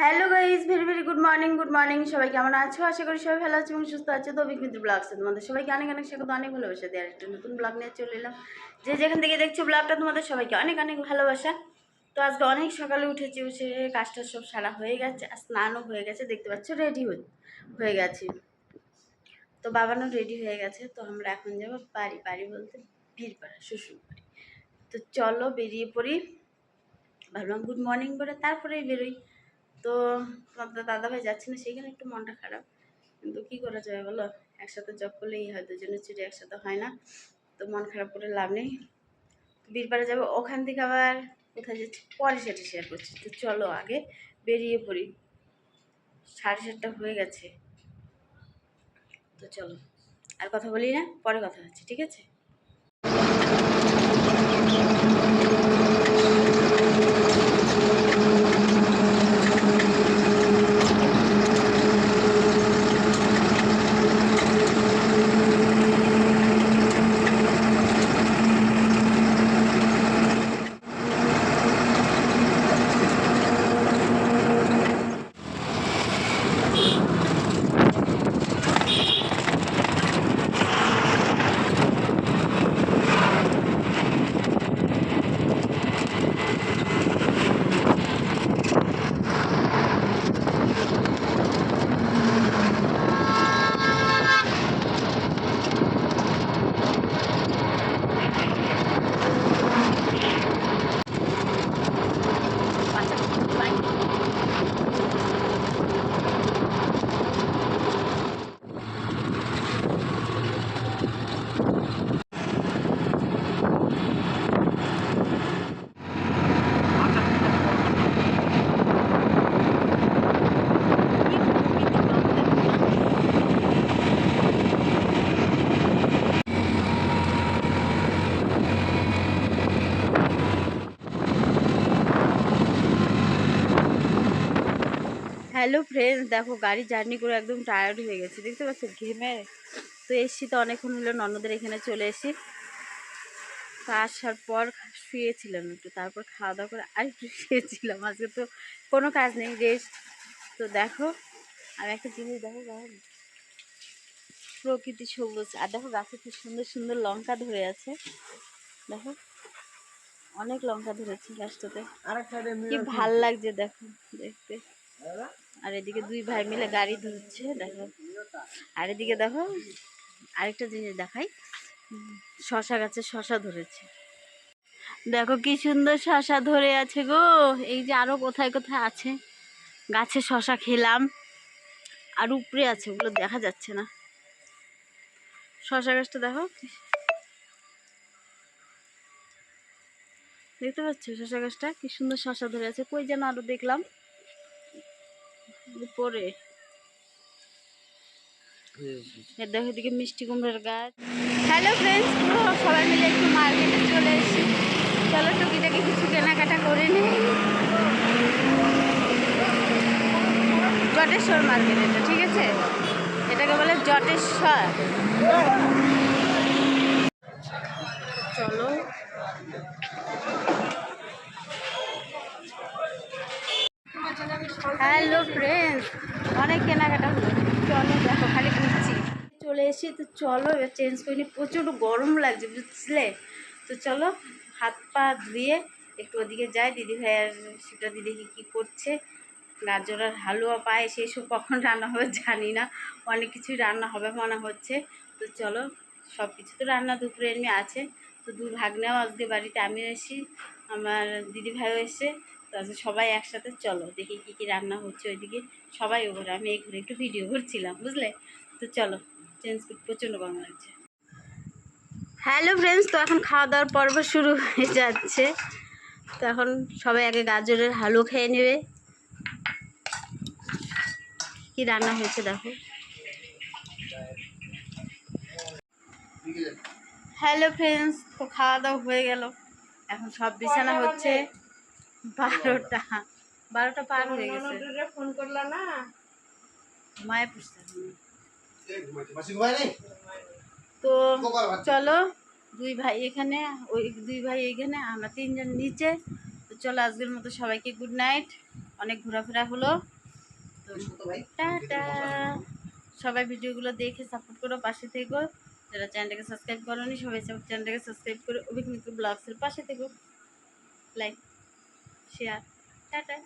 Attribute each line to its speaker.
Speaker 1: Hello guys very very good morning good morning সবাই কেমন আছো? আশা করি সবাই ভালো আছে এবং সুস্থ আছে। তো অভিজ্ঞতা ব্লগসে তোমাদের সবাইকে অনেক অনেক স্বাগত, অনেক ভালোবাসা দেওয়ার একটা নতুন ব্লগ নিয়ে চলে এলাম। যে যেখান থেকে দেখছ ব্লগটা তোমাদের সবাইকে অনেক অনেক ভালোবাসা। তো আজকে অনেক সকালে উঠেছি, উঠে কাজটা সব সারা হয়ে গেছে, আর স্নানও হয়ে গেছে। দেখতে পাচ্ছ রেডি হয়ে গেছে। তো বাবানও রেডি হয়ে গেছে। তো আমরা এখন যাব বাড়ি বাড়ি বলতে বীরপাড়া শ্বশুর বাড়ি তো চলো বেরিয়ে পড়ি। ভাবলাম গুড মর্নিং বলে তারপরেই বেরোই। তো দাদা ভাই যাচ্ছে না সেইখানে একটু মনটা খারাপ। কিন্তু কী করা যাবে বলো? একসাথে জব করলেই হয় দুজনের ছুটি একসাথে হয় না। তো মন খারাপ করে লাভ নেই। বীরপাড়া যাব, ওখান থেকে আবার কোথায় যাচ্ছি? পরে সেটা শেয়ার করছি। তো চলো আগে বেরিয়ে পড়ি। সাড়ে সাতটা হয়ে গেছে। তো চলো, আর কথা বলি না, পরে কথা হচ্ছে, ঠিক আছে? হ্যালো ফ্রেন্ডস দেখো গাড়ি জার্নি করে একদম টায়ার্ড হয়ে গেছে দেখতে পাচ্ছ? ঘেমে তো এসছি তো অনেকক্ষণ হলো ননদের এখানে চলে এসি তা আসার পর শুয়েছিলাম একটু তারপর খাওয়া দাওয়া করে আর একটু শুয়েছিলাম। আজকে তো কোনো কাজ নেই রেস্ট তো দেখো আমি একটা জিনিস দেখো প্রকৃতি সবুজ আর দেখো গাছে কি সুন্দর সুন্দর লঙ্কা ধরে আছে। দেখো অনেক লঙ্কা ধরেছে গাছটাতে। কি ভালো লাগছে দেখো দেখতে। আর এদিকে দুই ভাই মিলে গাড়ি ধরছে, দেখো। আর এদিকে দেখো, আরেকটা জিনিস দেখাই। শশা গাছে শশা ধরেছে। দেখো কি সুন্দর শশা ধরে আছে গো। এই যে আরও কোথায় কোথায় আছে। গাছে শশা খেলাম। আর উপরে আছে, ওগুলো দেখা যাচ্ছে না। শশা গাছটা দেখো। দেখতে পাচ্ছ শশা গাছটা? কি সুন্দর শশা ধরে আছে। কই যেন আরও দেখলাম। উপরে। দেখো এদিকে মিষ্টি কুমড়োর গাছ। হ্যালো ফ্রেন্ডস পুরো সবাই মিলে একটু মার্কেটে চলে এসেছি। চলো টুকিটাকি কিছু কেনাকাটা করে নিই। জটেশ্বর মার্কেট এটা ঠিক আছে? এটাকে বলে জটেশ্বর। অনেক কেনাকাটা হলো। চলো দেখো, খালি ঘুরছি। চলে এসি তো চলো, এবার চেঞ্জ করে নিই প্রচণ্ড গরম লাগছে, বুঝলে? তো চলো, হাত পা ধুয়ে একটু ওদিকে যাই। দিদি ভাইয়ের সেটা দিদি কী করছে। গাজরের হালুয়া পায় সেই সব কখন রান্না হবে জানি না। অনেক কিছুই রান্না হবে মনে হচ্ছে। তো চলো, সব কিছু তো রান্না দুপুরে এমনি আছে। তো দু ভাগ্নেও আজকে বাড়িতে আমিও এসি আমার দিদি ভাইও এসে তো সবাই একসাথে চলো, দেখি কী কী রান্না হচ্ছে ওইদিকে। সবাই ওপরে, আমি এই ঘুরে একটু ভিডিও করছিলাম, বুঝলে? তো চলো চেঞ্জ করতে প্রচণ্ড গরম লাগছে। হ্যালো ফ্রেন্ডস তো এখন খাওয়া দাওয়ার পর্ব শুরু হয়ে যাচ্ছে। তো এখন সবাই আগে গাজরের হালুয়া খেয়ে নেবে। কি রান্না হয়েছে দেখো। হ্যালো ফ্রেন্ডস তো খাওয়া দাওয়া হয়ে গেল। এখন সব বিছানা হচ্ছে। বারোটা। বারোটা পার হয়ে গেছে।
Speaker 2: ফোন করলা না?
Speaker 1: তো চলো দুই ভাই এখানে ওই দুই ভাই এখানে আমরা তিনজন নিচে। তো চলো আজকের মতো সবাইকে গুড নাইট অনেক ঘোরাফেরা হলো। তো টাটা। সবাই ভিডিওগুলো দেখে সাপোর্ট করো পাশে থেকো। যারা চ্যানেলটাকে সাবস্ক্রাইব করোনি সবাই চ্যানেলটাকে সাবস্ক্রাইব করে মিত্র ব্লগসের পাশে থেকো। Like share tata